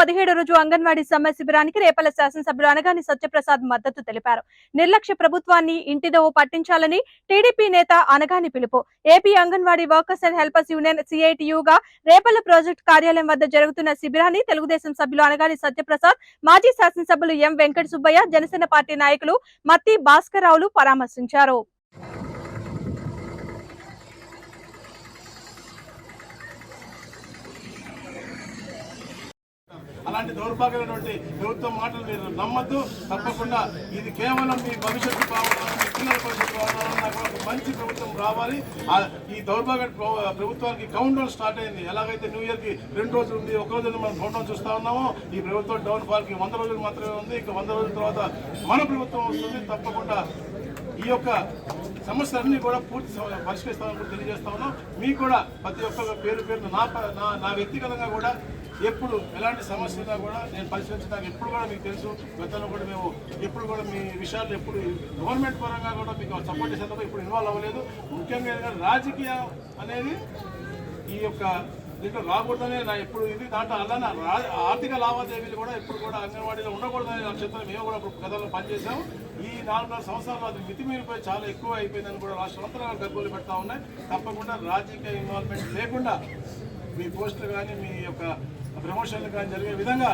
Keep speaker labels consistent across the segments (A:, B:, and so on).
A: పదిహేడు రోజు అంగన్వాడీ సమ్మె శిబిరానికి రేపల శాసనసభ్యులు అనగాని సత్యప్రసాద్ మద్దతు తెలిపారు. నిర్లక్ష్య ప్రభుత్వాన్ని ఇంటిదోవ పట్టించాలని టీడీపీ నేత అనగాని పిలుపు. AP anganwadi workers and helpers union సిఐటియుగా Repalle project కార్యాలయం వద్ద జరుగుతున్న శిబిరాన్ని తెలుగుదేశం సభ్యులు అనగాని సత్యప్రసాద్ మాజీ శాసనసభ్యులు ఎం వెంకట సుబ్బయ్య జనసేన పార్టీ నాయకులు మత్తి భాస్కర్ రావులు పరామర్శించారు.
B: అలాంటి దౌర్భాగ్యమైనటువంటి ప్రభుత్వం మాటలు మీరు నమ్మద్దు. తప్పకుండా ఇది కేవలం మీ భవిష్యత్తు బాగుండాలని మీ పిల్లల భవిష్యత్తు బాగుండాలని నాకు ఒక మంచి ప్రభుత్వం రావాలి. ఈ దౌర్భాగ్య ప్రభుత్వానికి కౌంట్ డౌన్ స్టార్ట్ అయింది. ఎలాగైతే న్యూ ఇయర్కి రెండు రోజులు ఉంది ఒక రోజు మనం కౌంట్ డౌన్ చూస్తూ ఉన్నామో ఈ ప్రభుత్వం డౌన్ ఫాల్కి వంద రోజులు మాత్రమే ఉంది. ఇంకా వంద రోజుల తర్వాత మన ప్రభుత్వం వస్తుంది. తప్పకుండా ఈ యొక్క సమస్యలన్నీ కూడా పూర్తి పరిష్కరిస్తామని కూడా తెలియజేస్తా ఉన్నాం. మీకు కూడా ప్రతి ఒక్క పేరు పేరు నా నా నా వ్యక్తిగతంగా కూడా ఎప్పుడు ఎలాంటి సమస్య ఉన్నా కూడా నేను పరిశీలించడానికి ఎప్పుడు కూడా మీకు తెలుసు. గతంలో కూడా మేము ఎప్పుడు కూడా మీ విషయాలు ఎప్పుడు గవర్నమెంట్ పరంగా కూడా మీకు సపోర్ట్ చేసేందుకు ఇప్పుడు ఇన్వాల్వ్ అవ్వలేదు. ముఖ్యంగా రాజకీయం అనేది ఈ యొక్క దీంట్లో రాకూడదనే నా ఎప్పుడు ఇది దాంట్లో అలానే ఆర్థిక లావాదేవీలు కూడా ఎప్పుడు కూడా అంగన్వాడీలో ఉండకూడదనే నక్షత్రం మేము కూడా గతంలో పనిచేసాం ఈ నాలుగున్నర సంవత్సరాలు అది మితిమీరిపోయి చాలా ఎక్కువ అయిపోయిందని కూడా రాష్ట్రం అంతా గగ్గోలు పెడతా ఉన్నాయి. తప్పకుండా రాజకీయ ఇన్వాల్వ్మెంట్ లేకుండా మీ పోస్టులు కానీ మీ యొక్క ప్రమోషన్లు కానీ జరిగే విధంగా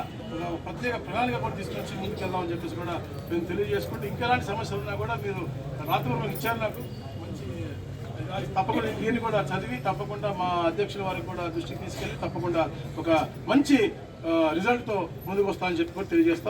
B: ప్రత్యేక ప్రణాళిక కూడా తీసుకొచ్చి ముందుకెళ్దామని చెప్పేసి కూడా మేము తెలియజేసుకుంటే ఇంకా ఎలాంటి సమస్యలు ఉన్నా కూడా మీరు రాత్రి ఇచ్చారు నాకు. తప్పకుండా దీన్ని కూడా చదివి తప్పకుండా మా అధ్యక్షుల వారికి కూడా దృష్టికి తీసుకెళ్ళి తప్పకుండా ఒక మంచి రిజల్ట్తో ముందుకు వస్తామని చెప్పి కూడా తెలియజేస్తాం.